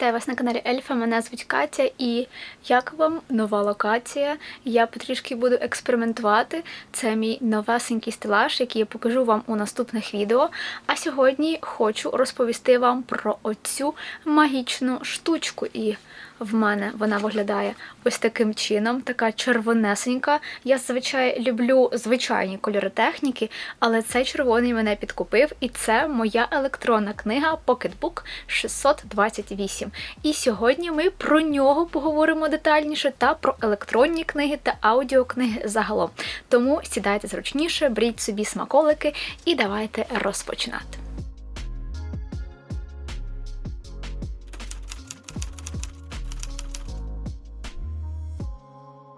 Вітаю вас на каналі Ельфа. Мене звуть Катя, і як вам нова локація? Я потрішки буду експериментувати. Це мій новесенький стелаж, який я покажу вам у наступних відео. А сьогодні хочу розповісти вам про оцю магічну штучку. І в мене вона виглядає ось таким чином, така червонесенька. Я зазвичай люблю звичайні кольори техніки, але цей червоний мене підкупив, і це моя електронна книга Pocketbook 628. І сьогодні ми про нього поговоримо детальніше та про електронні книги та аудіокниги загалом. Тому сідайте зручніше, беріть собі смаколики і давайте розпочинати.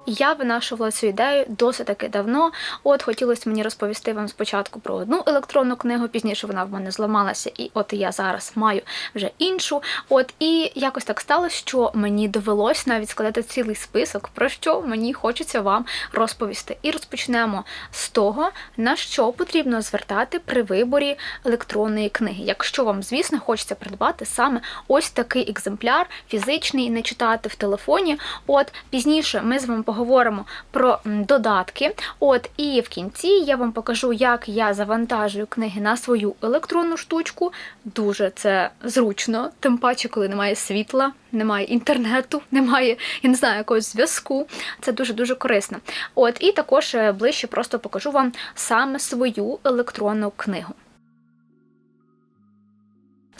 Я винашувала цю ідею досить таки давно. От хотілося мені розповісти вам спочатку про одну електронну книгу, пізніше вона в мене зламалася, і от я зараз маю вже іншу. От і якось так сталося, що мені довелось навіть складати цілий список, про що мені хочеться вам розповісти. І розпочнемо з того, на що потрібно звертати при виборі електронної книги. Якщо вам, звісно, хочеться придбати саме ось такий екземпляр, фізичний, не читати в телефоні. От пізніше ми з вами поговоримо про додатки. От і в кінці я вам покажу, як я завантажую книги на свою електронну штучку. Дуже це зручно, тим паче, коли немає світла, немає інтернету, немає, я не знаю, якогось зв'язку. Це дуже-дуже корисно. От, і також е, ближче просто покажу вам саме свою електронну книгу.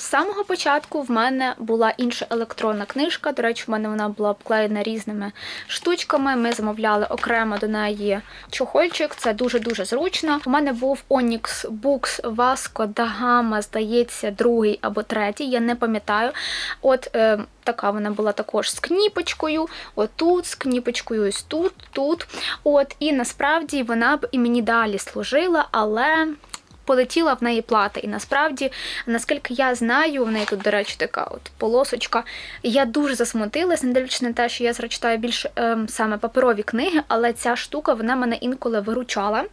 З самого початку в мене була інша електронна книжка. До речі, в мене вона була обклеєна різними штучками. Ми замовляли окремо до неї чохольчик, це дуже-дуже зручно. У мене був Onyx Books Vasco da Gama, здається, другий або третій, я не пам'ятаю. От е, така вона була також з кніпочкою, отут, з кніпочкою, ось тут, тут. От, І насправді вона б і мені далі служила, але полетіла в неї плата. І насправді, наскільки я знаю, в неї тут, до речі, така от полосочка. Я дуже засмутилась, не дивлячись на те, що я зараз читаю більш ем, саме паперові книги, але ця штука вона мене інколи виручала.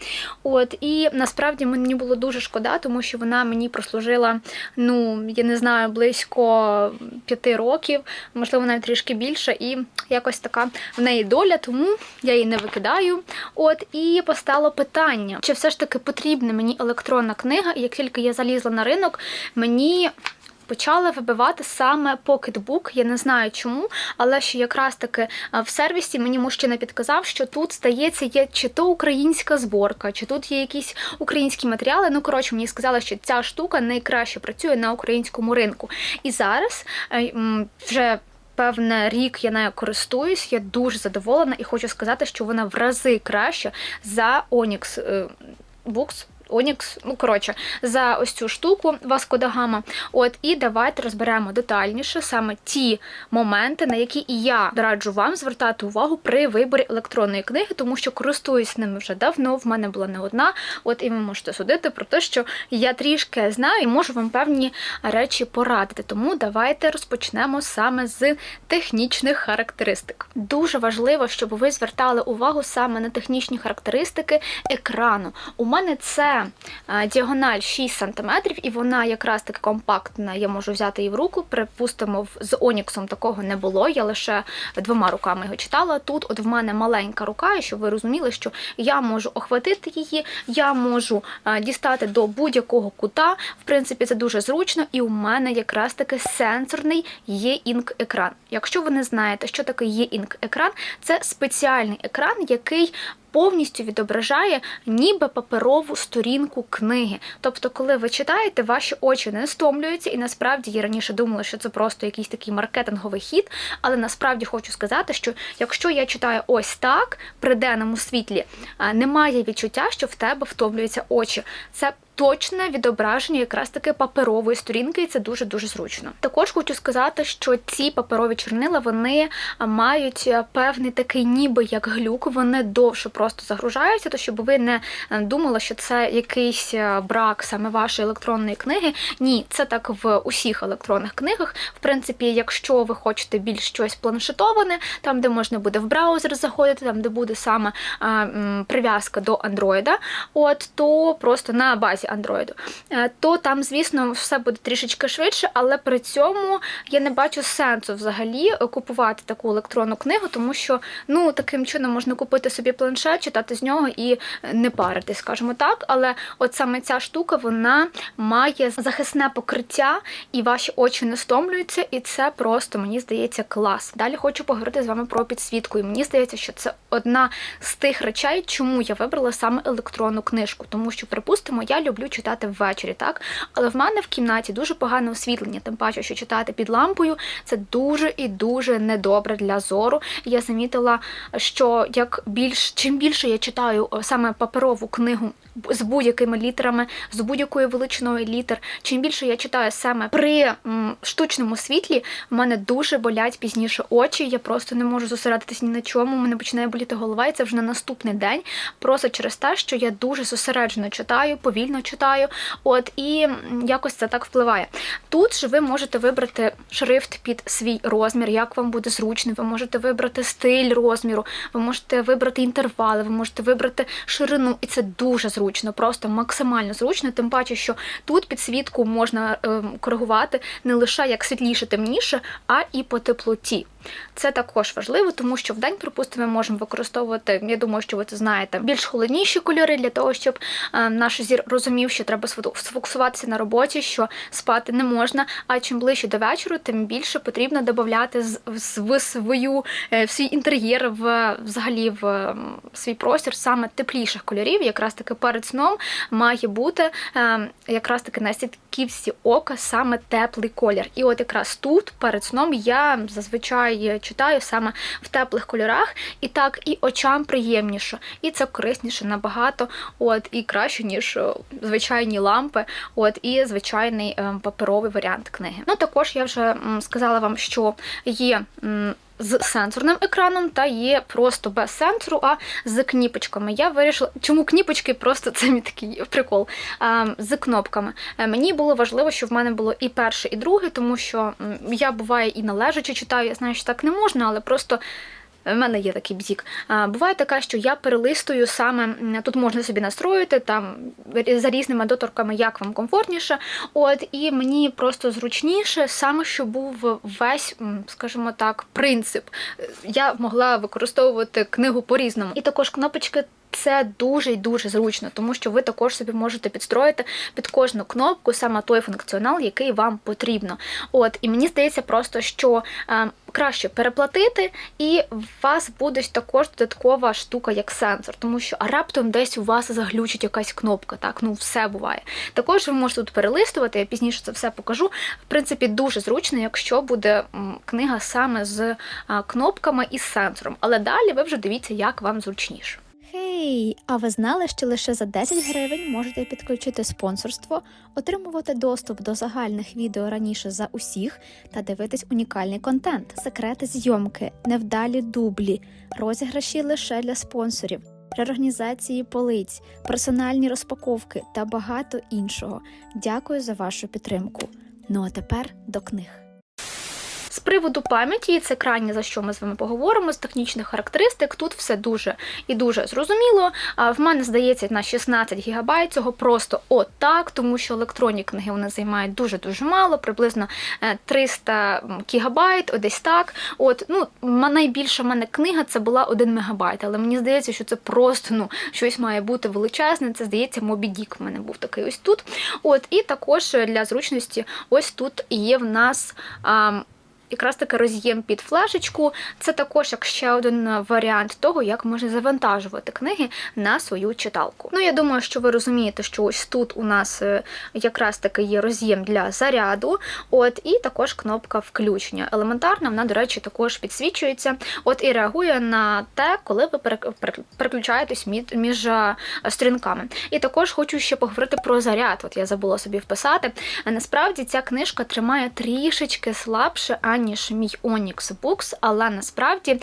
От, І насправді мені було дуже шкода, тому що вона мені прослужила, ну, я не знаю, близько п'яти років, можливо, навіть трішки більше, і якось така в неї доля, тому я її не викидаю. От, І постало питання, чи все ж таки потрібна мені електронна електронна книга, і як тільки я залізла на ринок, мені почали вибивати саме покетбук. Я не знаю чому, але що якраз таки в сервісі мені мужчина підказав, що тут стається є чи то українська зборка, чи тут є якісь українські матеріали. Ну, коротше, мені сказали, що ця штука найкраще працює на українському ринку. І зараз е, вже. Певне, рік я нею користуюсь, я дуже задоволена і хочу сказати, що вона в рази краще за Onyx е, Books. Онікс, ну коротше, за ось цю штуку Васкодагама. От і давайте розберемо детальніше саме ті моменти, на які і я раджу вам звертати увагу при виборі електронної книги, тому що користуюсь ними вже давно. В мене була не одна. От і ви можете судити про те, що я трішки знаю і можу вам певні речі порадити. Тому давайте розпочнемо саме з технічних характеристик. Дуже важливо, щоб ви звертали увагу саме на технічні характеристики екрану. У мене це. Е, діагональ 6 см, і вона якраз таки компактна, я можу взяти її в руку. Припустимо, з Оніксом такого не було. Я лише двома руками його читала. Тут от в мене маленька рука, і щоб ви розуміли, що я можу охватити її, я можу е, дістати до будь-якого кута. В принципі, це дуже зручно, і у мене якраз таки сенсорний є інк екран. Якщо ви не знаєте, що таке є інк екран, це спеціальний екран, який повністю відображає ніби паперову сторінку книги. Тобто, коли ви читаєте, ваші очі не стомлюються, і насправді я раніше думала, що це просто якийсь такий маркетинговий хід. Але насправді хочу сказати, що якщо я читаю ось так при денному світлі, немає відчуття, що в тебе втомлюються очі. Це точне відображення якраз таки паперової сторінки, і це дуже-дуже зручно. Також хочу сказати, що ці паперові чорнила вони мають певний такий, ніби як глюк, вони довше просто загружаються, то щоб ви не думали, що це якийсь брак саме вашої електронної книги. Ні, це так в усіх електронних книгах. В принципі, якщо ви хочете більш щось планшетоване, там, де можна буде в браузер заходити, там де буде саме прив'язка до Андроїда, от то просто на базі Android, е, то там, звісно, все буде трішечки швидше, але при цьому я не бачу сенсу взагалі купувати таку електронну книгу, тому що ну таким чином можна купити собі планшет, читати з нього і не паритись, скажімо так. Але от саме ця штука вона має захисне покриття, і ваші очі не стомлюються, і це просто мені здається клас. Далі хочу поговорити з вами про підсвітку. І мені здається, що це одна з тих речей, чому я вибрала саме електронну книжку, тому що, припустимо, я люблю читати ввечері, так але в мене в кімнаті дуже погане освітлення, тим паче, що читати під лампою це дуже і дуже недобре для зору. Я замітила, що як більш чим більше я читаю саме паперову книгу з будь-якими літерами, з будь-якою величиною літер, чим більше я читаю саме при м, штучному світлі, в мене дуже болять пізніше очі. Я просто не можу зосередитись ні на чому. Мене починає боліти голова, і це вже на наступний день. Просто через те, що я дуже зосереджено читаю, повільно читаю. От і якось це так впливає. Тут ж ви можете вибрати шрифт під свій розмір, як вам буде зручно. Ви можете вибрати стиль розміру, ви можете вибрати інтервали, ви можете вибрати ширину, і це дуже зручно, просто максимально зручно. Тим паче, що тут підсвітку можна е, коригувати не лише як світліше, темніше, а і по теплоті. Це також важливо, тому що в день, припустимо, ми можемо використовувати, я думаю, що ви це знаєте, більш холодніші кольори для того, щоб е, наш зір розумів, що треба сфокусуватися на роботі, що спати не можна. А чим ближче до вечора, тим більше потрібно додати в свою е, в свій інтер'єр, в взагалі в свій простір саме тепліших кольорів. Якраз таки перед сном має бути е, якраз таки на сітківці ока саме теплий колір. І от якраз тут перед сном я зазвичай читаю саме в теплих кольорах, і так і очам приємніше, і це корисніше набагато, от і краще ніж е, звичайні лампи, от і звичайний е, паперовий варіант книги. Ну також я вже сказала вам, що є. З сенсорним екраном та є просто без сенсору, а з кніпочками. Я вирішила, чому кніпочки, просто це мій такий прикол. З кнопками. Е, Мені було важливо, щоб в мене було і перше, і друге, тому що я буває і належачи читаю. Я знаю, що так не можна, але просто. В мене є такий бзік. Буває така, що я перелистую саме тут можна собі настроїти там за різними доторками, як вам комфортніше. От і мені просто зручніше, саме що був весь, скажімо так, принцип. Я могла використовувати книгу по-різному. І також кнопочки. Це дуже і дуже зручно, тому що ви також собі можете підстроїти під кожну кнопку саме той функціонал, який вам потрібно. От і мені здається, просто що е, краще переплатити, і у вас буде також додаткова штука, як сенсор, тому що а раптом десь у вас заглючить якась кнопка. Так, ну все буває. Також ви можете тут перелистувати, я пізніше це все покажу. В принципі, дуже зручно, якщо буде книга саме з кнопками і сенсором. Але далі ви вже дивіться, як вам зручніше. Хей, а ви знали, що лише за 10 гривень можете підключити спонсорство, отримувати доступ до загальних відео раніше за усіх та дивитись унікальний контент, секрети зйомки, невдалі дублі, розіграші лише для спонсорів, реорганізації полиць, персональні розпаковки та багато іншого. Дякую за вашу підтримку. Ну а тепер до книг. З приводу пам'яті, це крайнє за що ми з вами поговоримо, з технічних характеристик. Тут все дуже і дуже зрозуміло. В мене здається на 16 ГБ цього просто отак, тому що електронні книги вони займають дуже дуже мало, приблизно е, 300 ГБ, десь так. От ну найбільша в мене книга це була 1 МБ, але мені здається, що це просто ну щось має бути величезне. Це здається, Мобі Дік в мене був такий ось тут. От і також для зручності, ось тут є в нас. А, якраз таки роз'єм під флешечку. Це також як ще один варіант того, як можна завантажувати книги на свою читалку. Ну, я думаю, що ви розумієте, що ось тут у нас е, якраз таки є роз'єм для заряду, от і також кнопка включення. Елементарна, вона, до речі, також підсвічується. От і реагує на те, коли ви перек- перек- переключаєтесь між, е, сторінками. І також хочу ще поговорити про заряд. От я забула собі вписати. Насправді ця книжка тримає трішечки слабше, аніж ніж мій Onyx Books, але насправді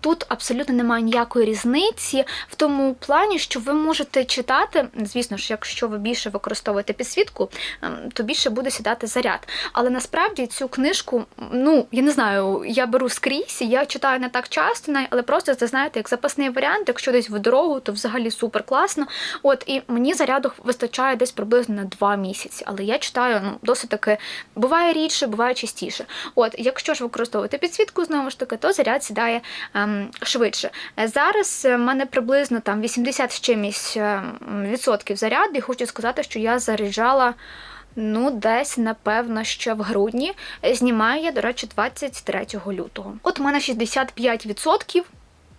тут абсолютно немає ніякої різниці в тому плані, що ви можете читати. Звісно ж, якщо ви більше використовуєте підсвітку, ем, то більше буде сідати заряд. Але насправді цю книжку, ну я не знаю, я беру скрізь, я читаю не так часто, але просто це знаєте, як запасний варіант. Якщо десь в дорогу, то взагалі супер класно. От і мені заряду вистачає десь приблизно на два місяці. Але я читаю ну досить таки буває рідше, буває частіше. От, якщо ж використовувати підсвітку, знову ж таки, то заряд сідає ем, швидше. Е, Зараз е, в мене приблизно там 80 з чимось ем, відсотків заряду, і хочу сказати, що я заряджала. Ну, десь, напевно, ще в грудні. Е, Знімаю я, до речі, 23 лютого. От у мене 65%.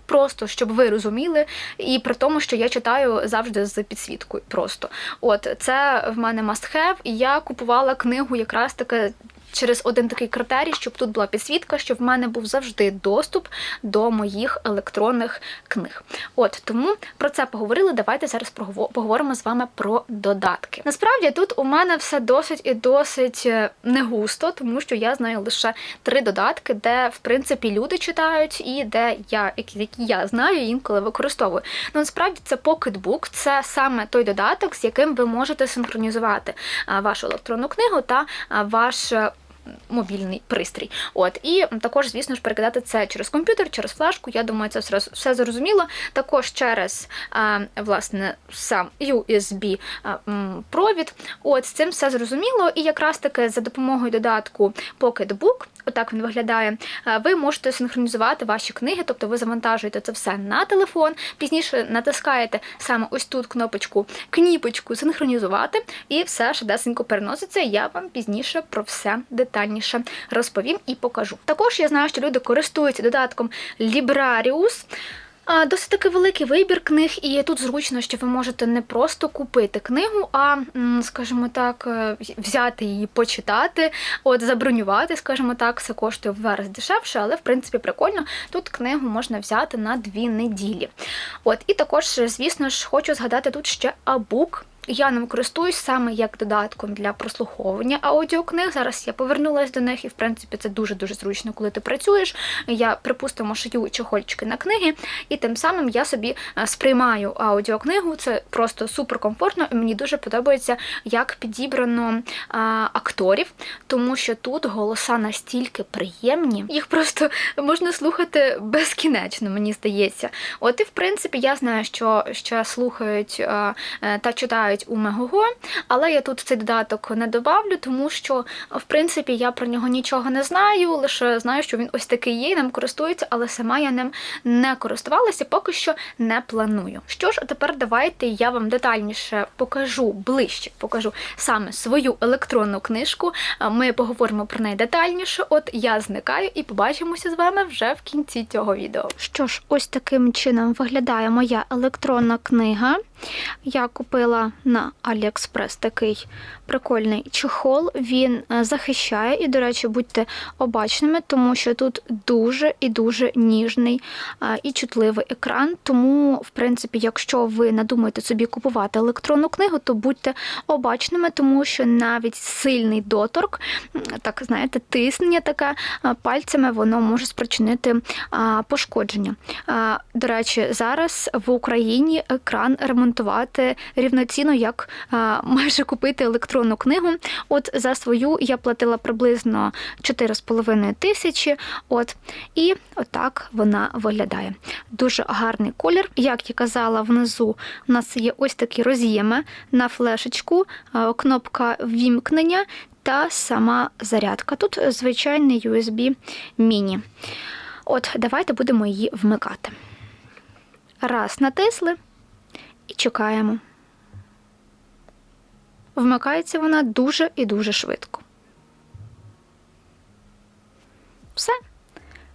Просто щоб ви розуміли, і при тому, що я читаю завжди з підсвіткою. Просто от це в мене must have, і я купувала книгу якраз таки через один такий критерій, щоб тут була підсвітка, щоб в мене був завжди доступ до моїх електронних книг. От тому про це поговорили. Давайте зараз поговоримо з вами про додатки. Насправді тут у мене все досить і досить е, не густо, тому що я знаю лише три додатки, де в принципі люди читають, і де я, які, я знаю, інколи використовую. Ну насправді це Pocketbook, це саме той додаток, з яким ви можете синхронізувати вашу електронну книгу та а, ваш. Мобільний пристрій. От і також, звісно ж, перекидати це через комп'ютер, через флешку. Я думаю, це все зрозуміло. Також через власне сам USB провід. От з цим все зрозуміло. І якраз таки за допомогою додатку Pocketbook, отак він виглядає. Ви можете синхронізувати ваші книги, тобто ви завантажуєте це все на телефон. Пізніше натискаєте саме ось тут кнопочку кніпочку синхронізувати, і все швидесенько переноситься. Я вам пізніше про все детальніше розповім і покажу. Також я знаю, що люди користуються додатком Librarius. Досить таки великий вибір книг, і тут зручно, що ви можете не просто купити книгу, а, скажімо так, е, взяти її, почитати, от забронювати, скажімо так, це коштує в дешевше, але в принципі прикольно. Тут книгу можна взяти на дві неділі. От і також, звісно ж, хочу згадати тут ще Абук. Я ним користуюсь саме як додатком для прослуховування аудіокниг. Зараз я повернулася до них, і в принципі це дуже дуже зручно, коли ти працюєш. Я припустимо шию чохольчики на книги, і тим самим я собі е, сприймаю аудіокнигу. Це просто супер комфортно, і мені дуже подобається, як підібрано а, акторів, тому що тут голоса настільки приємні, їх просто можна слухати безкінечно, мені здається. От і в принципі я знаю, що ще слухають а, е, та читають у Мегого, але я тут цей додаток не добавлю, тому що в принципі я про нього нічого не знаю, лише знаю, що він ось такий є, ним користується, але сама я ним не користувалася, поки що не планую. Що ж, а тепер давайте я вам детальніше покажу ближче, покажу саме свою електронну книжку. Ми поговоримо про неї детальніше. От я зникаю і побачимося з вами вже в кінці цього відео. Що ж, ось таким чином виглядає моя електронна книга. Я купила на AliExpress такий прикольний чехол. Він е, захищає і, до речі, будьте обачними, тому що тут дуже і дуже ніжний е, і чутливий екран. Тому, в принципі, якщо ви надумаєте собі купувати електронну книгу, то будьте обачними, тому що навіть сильний доторк, так знаєте, тиснення таке е, пальцями, воно може спричинити пошкодження. До речі, зараз в Україні екран ремонтувати рівноцінно, як а, майже купити електронну книгу. От за свою я платила приблизно 4,5 тисячі. От і отак вона виглядає. Дуже гарний колір. Як я казала, внизу у нас є ось такі роз'єми на флешечку, кнопка вімкнення та сама зарядка. Тут звичайний USB міні. От, давайте будемо її вмикати. Раз, натисли і чекаємо. Вмикається вона дуже і дуже швидко. Все.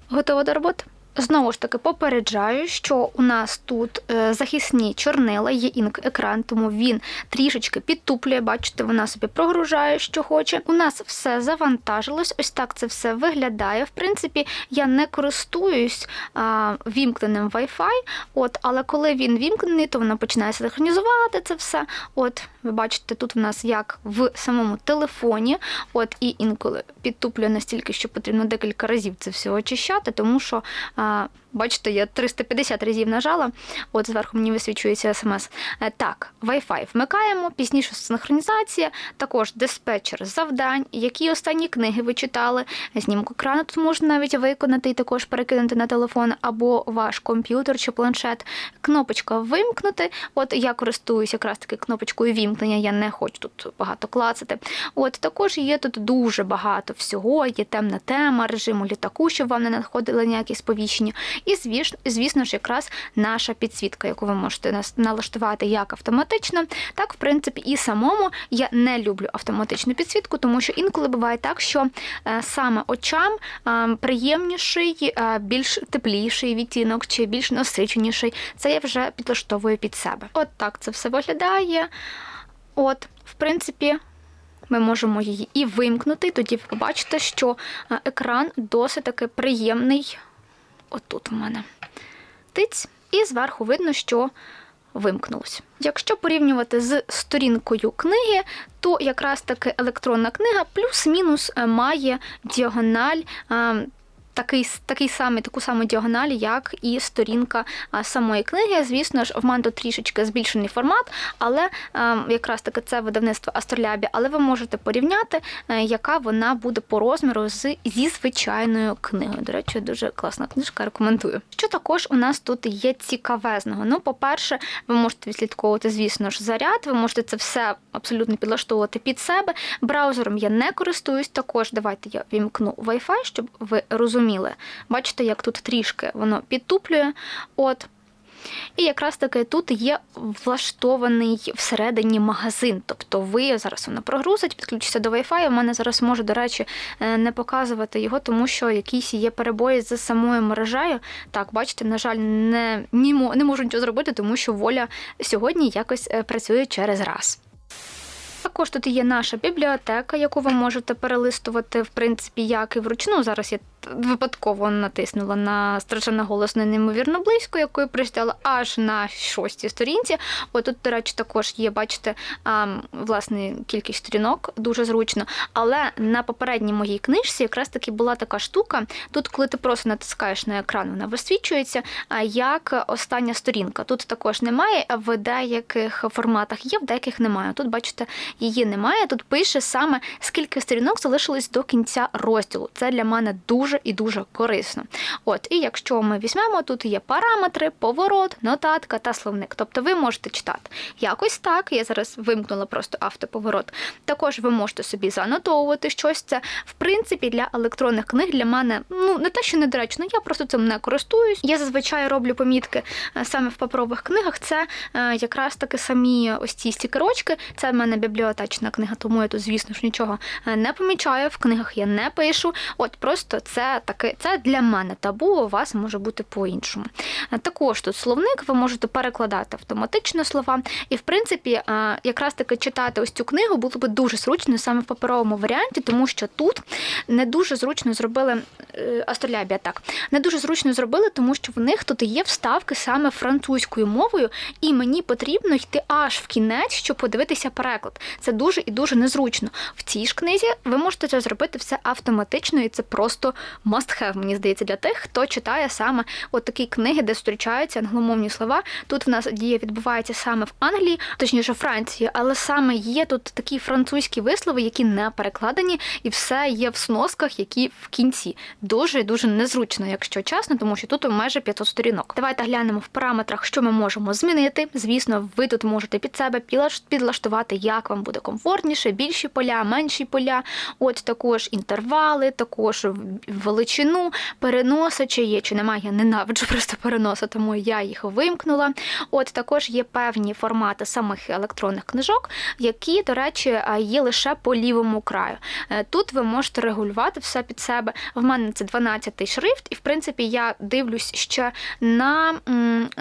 готова до роботи. Знову ж таки попереджаю, що у нас тут е, захисні чорнила, є інк екран, тому він трішечки підтуплює. Бачите, вона собі прогружає, що хоче. У нас все завантажилось. Ось так це все виглядає. В принципі, я не користуюсь а, вімкненим Wi-Fi, от, але коли він вімкнений, то вона починає синхронізувати це все. От, ви бачите, тут в нас як в самому телефоні, от і інколи підтуплює настільки, що потрібно декілька разів це все очищати, тому що. し。Бачите, я 350 разів нажала, от зверху мені висвічується смс. Е, Так, Wi-Fi вмикаємо, пізніше синхронізація, також диспетчер завдань, які останні книги ви читали. Знімку екрану тут можна навіть виконати і також перекинути на телефон або ваш комп'ютер чи планшет. Кнопочка вимкнути. От я користуюся якраз таки кнопочкою вімкнення, я не хочу тут багато клацати. От також є тут дуже багато всього. Є темна тема, режиму літаку, щоб вам не надходили ніякі сповіщення. І звісно, ж, якраз наша підсвітка, яку ви можете налаштувати як автоматично, так в принципі і самому я не люблю автоматичну підсвітку, тому що інколи буває так, що е, саме очам е, приємніший, е, більш тепліший відтінок чи більш насиченіший. Це я вже підлаштовую під себе. От так це все виглядає. От, в принципі. Ми можемо її і вимкнути, тоді ви побачите, що екран досить таки приємний. Отут у мене тиць, і зверху видно, що вимкнулось. Якщо порівнювати з сторінкою книги, то якраз таки електронна книга плюс-мінус е, має діагональ. Такий, такий самий, таку саму діагональ, як і сторінка самої книги. Звісно ж, в мене трішечки збільшений формат, але якраз таки це видавництво Астролябі, але ви можете порівняти, е, яка вона буде по розміру з, зі звичайною книгою. До речі, дуже класна книжка, рекомендую. Що також у нас тут є цікавезного? Ну, по-перше, ви можете відслідковувати, звісно ж, заряд, ви можете це все абсолютно підлаштовувати під себе. Браузером я не користуюсь. Також давайте я вімкну Wi-Fi, щоб ви розуміли. Бачите, як тут трішки воно підтуплює. От. І якраз таки тут є влаштований всередині магазин. Тобто ви зараз воно прогрузить, підключиться до Wi-Fi. У мене зараз може, до речі, е, не показувати його, тому що якісь є перебої з самою мережею. Так, бачите, на жаль, не, не, можу нічого зробити, тому що воля сьогодні якось е, працює через раз. Також тут є наша бібліотека, яку ви можете перелистувати, в принципі, як і вручну. Зараз я випадково натиснула на страшенно голосно неймовірно близько, якою прочитала аж на шостій сторінці. От тут, до речі, також є, бачите, власне, кількість сторінок, дуже зручно. Але на попередній моїй книжці якраз таки була така штука. Тут, коли ти просто натискаєш на екран, вона висвічується, як остання сторінка. Тут також немає, в деяких форматах є, в деяких немає. Тут, бачите, її немає. Тут пише саме скільки сторінок залишилось до кінця розділу. Це для мене дуже і дуже корисно. От, і якщо ми візьмемо, тут є параметри, поворот, нотатка та словник. Тобто ви можете читати якось так. Я зараз вимкнула просто автоповорот. Також ви можете собі занотовувати щось. Це в принципі для електронних книг для мене ну не те, що недоречно, я просто цим не користуюсь. Я зазвичай роблю помітки е, саме в паперових книгах. Це е, якраз таки самі ось ці стікерочки. Це в мене бібліотечна книга, тому я тут, звісно ж, нічого е, не помічаю. В книгах я не пишу. От просто це таке, це для мене табу. У вас може бути по-іншому. Е, Також тут словник, ви можете перекладати автоматично слова. І в принципі, е, якраз таки читати ось цю книгу було би дуже зручно саме в паперовому варіанті, тому що тут не дуже зручно зробили е, астролябія так. Не дуже зручно зробили, тому що в них тут є вставки саме французькою мовою, і мені потрібно йти аж в кінець, щоб подивитися переклад. Це дуже і дуже незручно. В цій ж книзі ви можете це зробити все автоматично, і це просто must have, мені здається, для тих, хто читає саме от книги, де зустрічаються англомовні слова. Тут в нас дія відбувається саме в Англії, точніше Франції, але саме є тут такі французькі вислови, які не перекладені, і все є в сносках, які в кінці. Дуже дуже незручно, якщо чесно, тому що тут майже 500 сторінок. Давайте глянемо в параметрах, що ми можемо змінити. Звісно, ви тут можете під себе підлаштувати, як вам буде комфортніше, більші поля, менші поля. От також інтервали, також величину, переноси, чи є, чи немає, я ненавиджу просто переноси, тому я їх вимкнула. От також є певні формати самих електронних книжок, які, до речі, є лише по лівому краю. Е, Тут ви можете регулювати все під себе. В мене це 12-й шрифт, і в принципі я дивлюсь ще на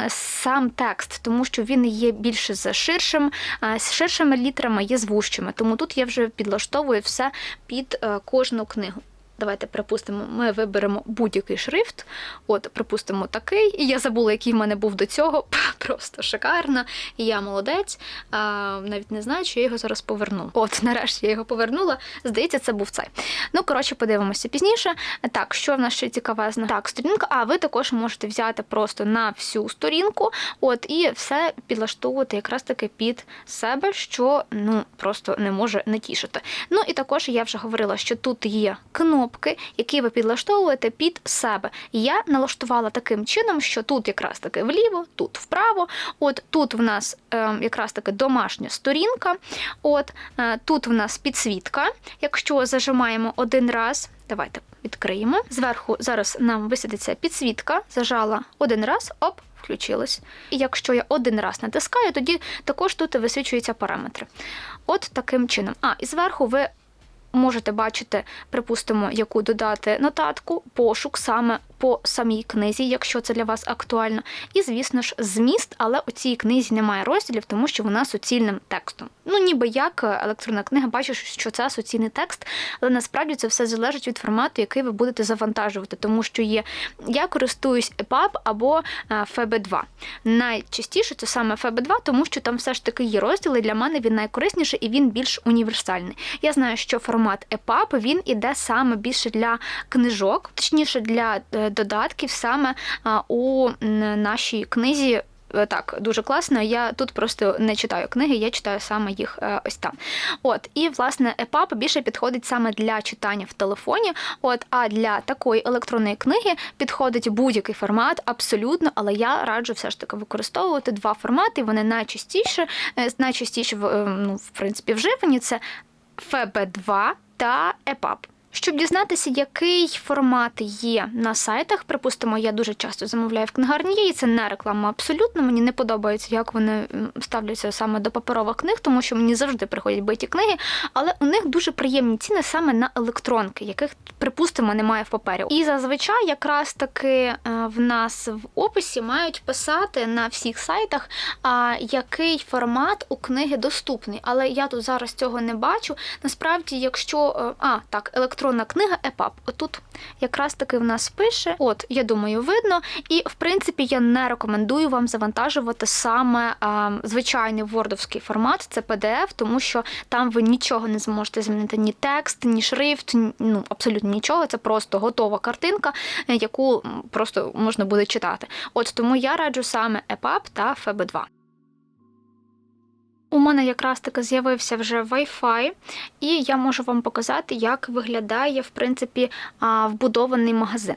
сам текст, тому що він є більше за ширшим, е, з ширшими літерами, є з вужчими. Тому тут я вже підлаштовую все під е, кожну книгу. Давайте припустимо, ми виберемо будь-який шрифт. От, припустимо, такий. І я забула, який в мене був до цього. Просто шикарно. І я молодець. А, навіть не знаю, чи я його зараз поверну. От, нарешті я його повернула. Здається, це був цей. Ну, коротше, подивимося пізніше. Так, що в нас ще цікавезно? Так, сторінка. А ви також можете взяти просто на всю сторінку, от і все підлаштовувати якраз таки під себе, що ну просто не може не тішити. Ну і також я вже говорила, що тут є кнопки, які ви підлаштовуєте під себе. Я налаштувала таким чином, що тут якраз таки вліво, тут вправо. От тут в нас е, якраз таки домашня сторінка. От е, тут в нас підсвітка. Якщо зажимаємо один раз, давайте відкриємо. Зверху зараз нам висвітиться підсвітка, зажала один раз, оп. Включилось. І якщо я один раз натискаю, тоді також тут висвічуються параметри. От таким чином. А, і зверху ви можете бачити, припустимо, яку додати нотатку, пошук саме по самій книзі, якщо це для вас актуально. І, звісно ж, зміст, але у цій книзі немає розділів, тому що вона суцільним текстом. Ну, ніби як е, електронна книга, бачиш, що це суцільний текст, але насправді це все залежить від формату, який ви будете завантажувати, тому що є я користуюсь EPUB або е, FB2. Найчастіше це саме FB2, тому що там все ж таки є розділи. Для мене він найкорисніший і він більш універсальний. Я знаю, що формат EPUB, він іде саме більше для книжок, точніше для е, додатків саме у нашій книзі. Е, Так, дуже класно. Я тут просто не читаю книги, я читаю саме їх е, ось там. От, і власне EPUB більше підходить саме для читання в телефоні. От, а для такої електронної книги підходить будь-який формат, абсолютно. Але я раджу все ж таки використовувати два формати. Вони найчастіше, е, найчастіше ну, в принципі, вживані це FB2 та EPUB. Щоб дізнатися, який формат є на сайтах, припустимо, я дуже часто замовляю в книгарні, і це не реклама абсолютно. Мені не подобається, як вони ставляться саме до паперових книг, тому що мені завжди приходять биті книги, але у них дуже приємні ціни саме на електронки, яких, припустимо, немає в папері. І зазвичай якраз таки е, в нас в описі мають писати на всіх сайтах, який формат у книги доступний. Але я тут зараз цього не бачу. Насправді, якщо е, а так, електронна книга EPUB, отут якраз таки в нас пише. От, я думаю, видно. І в принципі я не рекомендую вам завантажувати саме а, звичайний вордовський формат, це PDF, тому що там ви нічого не зможете змінити ні текст, ні шрифт, ну абсолютно нічого. Це просто готова картинка, яку просто можна буде читати. От тому я раджу саме EPUB та FB2. У мене якраз таки з'явився вже Wi-Fi, і я можу вам показати, як виглядає в принципі вбудований магазин.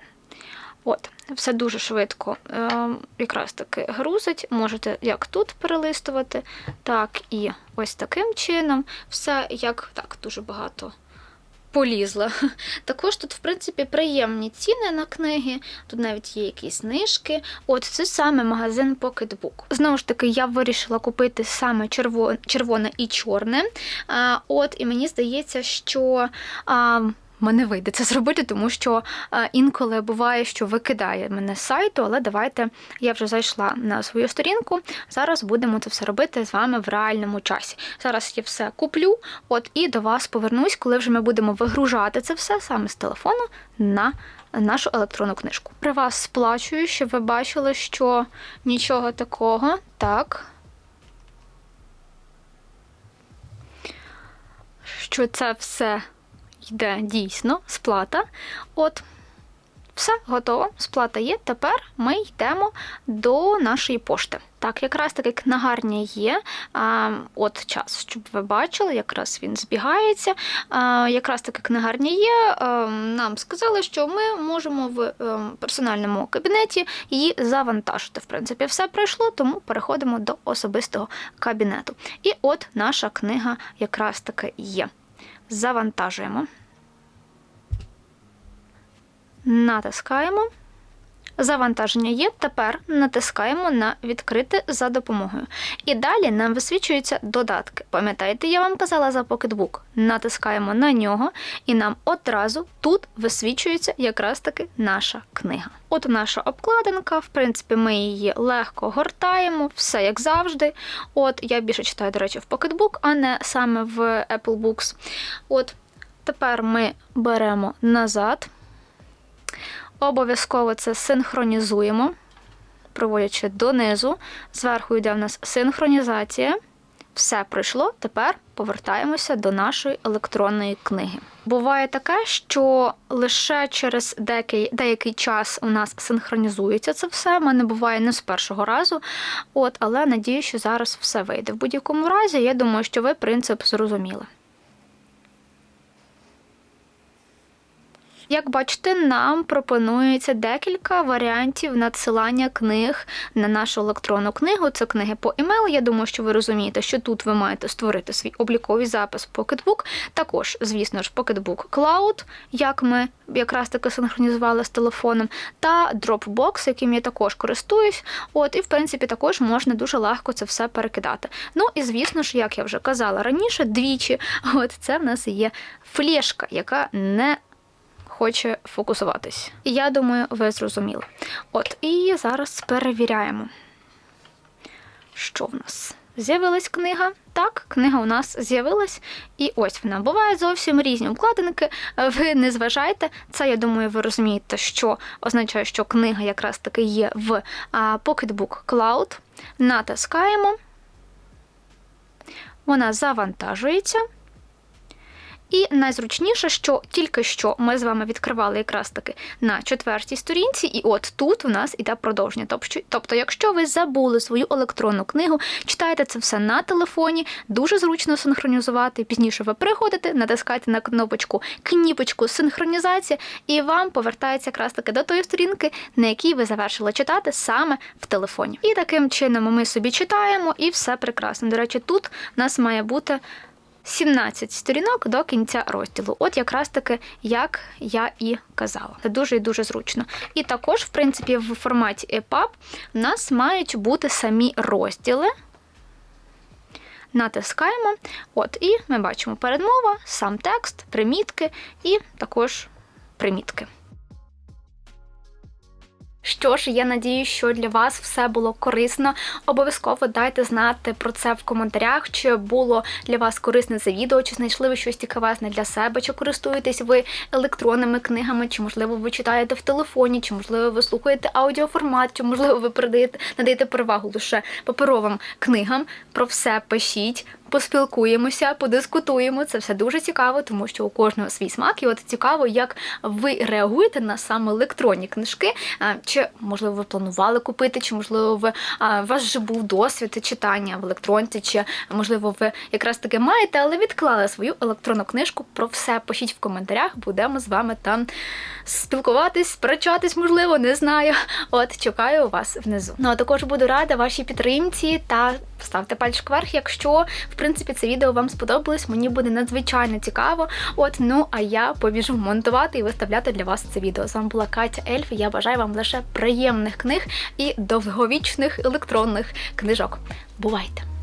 От, все дуже швидко е, якраз таки грузить. Можете як тут перелистувати, так і ось таким чином. Все як так, дуже багато полізла. Також тут, в принципі, приємні ціни на книги. Тут навіть є якісь знижки. От це саме магазин Pocketbook. Знову ж таки, я вирішила купити саме черво- червоне і чорне. От, і мені здається, що. Мене вийде це зробити, тому що е, інколи буває, що викидає мене з сайту, але давайте я вже зайшла на свою сторінку. Зараз будемо це все робити з вами в реальному часі. Зараз я все куплю, от і до вас повернусь, коли вже ми будемо вигружати це все саме з телефону на нашу електронну книжку. При вас сплачую, щоб ви бачили, що нічого такого. Так. Що це все йде дійсно сплата. От, все готово, сплата є. Тепер ми йдемо до нашої пошти. Так, якраз таки книгарня є. А, от час, щоб ви бачили, якраз він збігається. А, якраз таки книгарня є. А, нам сказали, що ми можемо в е, персональному кабінеті її завантажити. В принципі, все пройшло, тому переходимо до особистого кабінету. І от наша книга якраз таки є. Завантажуємо. Натискаємо. Завантаження є. Тепер натискаємо на відкрити за допомогою. І далі нам висвічуються додатки. Пам'ятаєте, я вам казала за покетбук. Натискаємо на нього, і нам одразу тут висвічується якраз таки наша книга. От наша обкладинка, в принципі, ми її легко гортаємо, все як завжди. От я більше читаю, до речі, в покетбук, а не саме в Apple Books. От тепер ми беремо назад. Обов'язково це синхронізуємо, проводячи донизу. Зверху йде в нас синхронізація. Все пройшло, тепер повертаємося до нашої електронної книги. Буває таке, що лише через деякий, деякий час у нас синхронізується це все. У мене буває не з першого разу. От, але надію, що зараз все вийде. В будь-якому разі, я думаю, що ви принцип зрозуміли. Як бачите, нам пропонується декілька варіантів надсилання книг на нашу електронну книгу. Це книги по емейлу. Я думаю, що ви розумієте, що тут ви маєте створити свій обліковий запис в Pocketbook. Також, звісно ж, Pocketbook Cloud, як ми якраз таки синхронізували з телефоном, та Dropbox, яким я також користуюсь. От, і в принципі також можна дуже легко це все перекидати. Ну і звісно ж, як я вже казала раніше, двічі, от це в нас є флешка, яка не хоче фокусуватись. Я думаю, ви зрозуміли. От, і зараз перевіряємо, що в нас. З'явилась книга. Так, книга у нас з'явилась, і ось вона. Бувають зовсім різні обкладинки. Ви не зважайте. Це, я думаю, ви розумієте, що означає, що книга якраз таки є в Pocketbook Cloud. Натискаємо. Вона завантажується. І найзручніше, що тільки що ми з вами відкривали якраз таки на четвертій сторінці, і от тут у нас іде продовження. Тобто, якщо ви забули свою електронну книгу, читаєте це все на телефоні, дуже зручно синхронізувати. Пізніше ви приходите, натискаєте на кнопочку кніпочку синхронізація, і вам повертається якраз таки до тої сторінки, на якій ви завершили читати саме в телефоні. І таким чином ми собі читаємо, і все прекрасно. До речі, тут у нас має бути. 17 сторінок до кінця розділу. От якраз таки, як я і казала. Це дуже і дуже зручно. І також, в принципі, в форматі EPUB в нас мають бути самі розділи. Натискаємо. От, і ми бачимо передмова, сам текст, примітки і також примітки. Що ж, я надію, що для вас все було корисно. Обов'язково дайте знати про це в коментарях, чи було для вас корисне це відео, чи знайшли ви щось цікавезне для себе, чи користуєтесь ви електронними книгами, чи можливо ви читаєте в телефоні, чи можливо ви слухаєте аудіоформат, чи можливо ви передаєте, надаєте перевагу лише паперовим книгам. Про все пишіть. Поспілкуємося, подискутуємо. Це все дуже цікаво, тому що у кожного свій смак. І от цікаво, як ви реагуєте на саме електронні книжки. А, Чи можливо ви планували купити, чи можливо ви а, у вас вже був досвід читання в електронці, чи можливо ви якраз таки маєте, але відклали свою електронну книжку. Про все пишіть в коментарях. Будемо з вами там спілкуватись, сперечатись, можливо, не знаю. От чекаю вас внизу. Ну а також буду рада вашій підтримці та ставте пальчик вверх, якщо в принципі це відео вам сподобалось. Мені буде надзвичайно цікаво. От ну а я побіжу монтувати і виставляти для вас це відео. З вами була Катя Ельф. і Я бажаю вам лише приємних книг і довговічних електронних книжок. Бувайте!